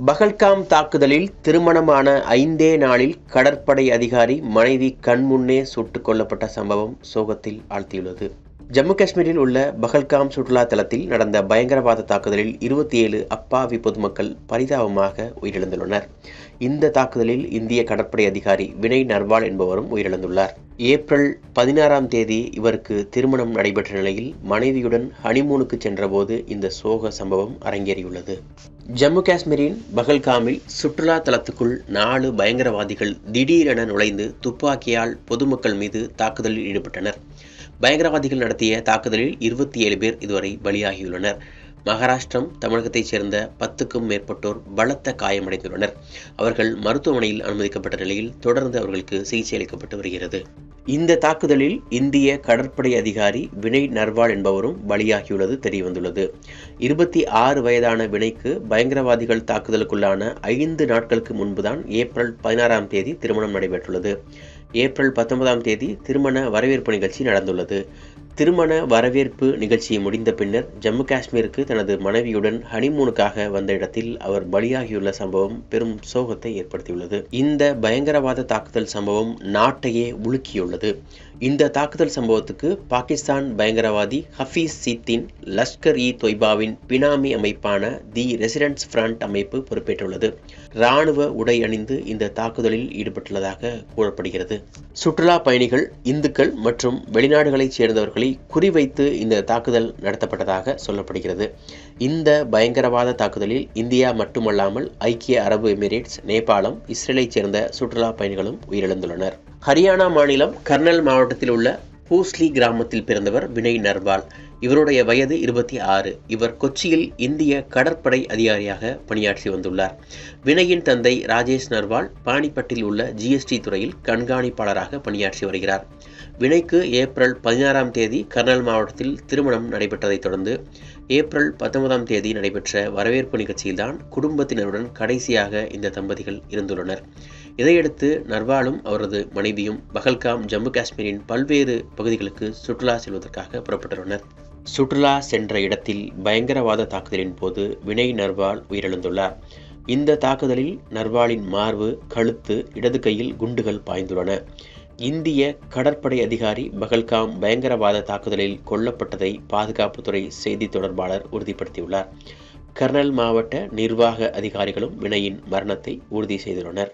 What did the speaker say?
பகல்காம் தாக்குதலில் திருமணமான ஐந்தே நாளில் கடற்படை அதிகாரி மனைவி கண்முன்னே சுட்டுக் கொல்லப்பட்ட சம்பவம் சோகத்தில் ஆழ்த்தியுள்ளது. ஜம்மு காஷ்மீரில் உள்ள பகல்காம் சுற்றுலா தலத்தில் நடந்த பயங்கரவாத தாக்குதலில் இருபத்தி ஏழு அப்பாவி பொதுமக்கள் பரிதாபமாக உயிரிழந்துள்ளனர். இந்த தாக்குதலில் இந்திய கடற்படை அதிகாரி வினய் நர்வால் என்பவரும் உயிரிழந்துள்ளார். ஏப்ரல் பதினாறாம் தேதி இவருக்கு திருமணம் நடைபெற்ற நிலையில் மனைவியுடன் ஹனிமூனுக்கு சென்றபோது இந்த சோக சம்பவம் அரங்கேறியுள்ளது. ஜம்மு காஷ்மீரின் பகல்காமில் சுற்றுலா தலத்துக்குள் நாலு பயங்கரவாதிகள் திடீரென நுழைந்து துப்பாக்கியால் பொதுமக்கள் மீது தாக்குதலில் ஈடுபட்டனர். பயங்கரவாதிகள் நடத்திய தாக்குதலில் இருபத்தி ஏழு பேர் இதுவரை பலியாகியுள்ளனர். மகாராஷ்டிரம் தமிழகத்தைச் சேர்ந்த பத்துக்கும் மேற்பட்டோர் பலத்த காயமடைந்துள்ளனர். அவர்கள் மருத்துவமனையில் அனுமதிக்கப்பட்ட நிலையில் தொடர்ந்து அவர்களுக்கு சிகிச்சை அளிக்கப்பட்டு வருகிறது. இந்த தாக்குதலில் இந்திய கடற்படை அதிகாரி வினய் நர்வால் என்பவரும் பலியாகியுள்ளது தெரியவந்துள்ளது. இருபத்தி ஆறு வயதான வினைக்கு பயங்கரவாதிகள் தாக்குதலுக்குள்ளான ஐந்து நாட்களுக்கு முன்புதான் ஏப்ரல் பதினாறாம் தேதி திருமணம் நடைபெற்றுள்ளது. ஏப்ரல் பத்தொன்பதாம் தேதி திருமண வரவேற்பு நிகழ்ச்சி நடந்துள்ளது. திருமண வரவேற்பு நிகழ்ச்சி முடிந்த பின்னர் ஜம்மு காஷ்மீருக்கு தனது மனைவியுடன் ஹனிமூனுக்காக வந்த இடத்தில் அவர் பலியாகியுள்ள சம்பவம் பெரும் சோகத்தை ஏற்படுத்தியுள்ளது. இந்த பயங்கரவாத தாக்குதல் சம்பவம் நாட்டையே உலுக்கியுள்ளது. இந்த தாக்குதல் சம்பவத்துக்கு பாகிஸ்தான் பயங்கரவாதி ஹஃபீஸ் சீத்தின் லஷ்கர் இ தொய்பாவின் பினாமி அமைப்பான தி ரெசிடென்ட்ஸ் ஃப்ரண்ட் அமைப்பு பொறுப்பேற்றுள்ளது. இராணுவ உடை அணிந்து இந்த தாக்குதலில் ஈடுபட்டுள்ளதாக கூறப்படுகிறது. சுற்றுலா பயணிகள் இந்துக்கள் மற்றும் வெளிநாடுகளைச் சேர்ந்தவர்களை குறிவைத்து இந்த தாக்குதல் நடத்தப்பட்டதாக சொல்லப்படுகிறது. இந்த பயங்கரவாத தாக்குதலில் இந்தியா மட்டுமல்லாமல் ஐக்கிய அரபு எமிரேட்ஸ் நேபாளம் இஸ்ரேலைச் சேர்ந்த சுற்றுலா பயணிகளும் உயிரிழந்துள்ளனர். ஹரியானா மாநிலம் கர்னல் மாவட்டத்தில் உள்ள பூஸ்லி கிராமத்தில் பிறந்தவர் வினய் நர்வால். இவருடைய வயது இருபத்தி ஆறு. இவர் கொச்சியில் இந்திய கடற்படை அதிகாரியாக பணியாற்றி வந்துள்ளார். வினயின் தந்தை ராஜேஷ் நர்வால் பாணிப்பட்டில் உள்ள ஜிஎஸ்டி துறையில் கண்காணிப்பாளராக பணியாற்றி வருகிறார். வினைக்கு ஏப்ரல் பதினாறாம் தேதி கர்னல் மாவட்டத்தில் திருமணம் நடைபெற்றதைத் தொடர்ந்து ஏப்ரல் பத்தொன்பதாம் தேதி நடைபெற்ற வரவேற்பு நிகழ்ச்சியில்தான் குடும்பத்தினருடன் கடைசியாக இந்த தம்பதிகள் இருந்துள்ளனர். இதையடுத்து நர்வாலும் அவரது மனைவியும் பகல்காம் ஜம்மு காஷ்மீரின் பல்வேறு பகுதிகளுக்கு சுற்றுலா செல்வதற்காக புறப்பட்டுள்ளனர். சுற்றுலா சென்ற இடத்தில் பயங்கரவாத தாக்குதலின் போது வினய் நர்வால் உயிரிழந்துள்ளார். இந்த தாக்குதலில் நர்வாலின் மார்பு கழுத்து இடது கையில் குண்டுகள் பாய்ந்துள்ளன. இந்திய கடற்படை அதிகாரி பகல்காம் பயங்கரவாத தாக்குதலில் கொல்லப்பட்டதை பாதுகாப்புத்துறை செய்தி தொடர்பாளர் உறுதிப்படுத்தியுள்ளார். கர்னல் மாவட்ட நிர்வாக அதிகாரிகளும் வினையின் மரணத்தை உறுதி செய்துள்ளனர்.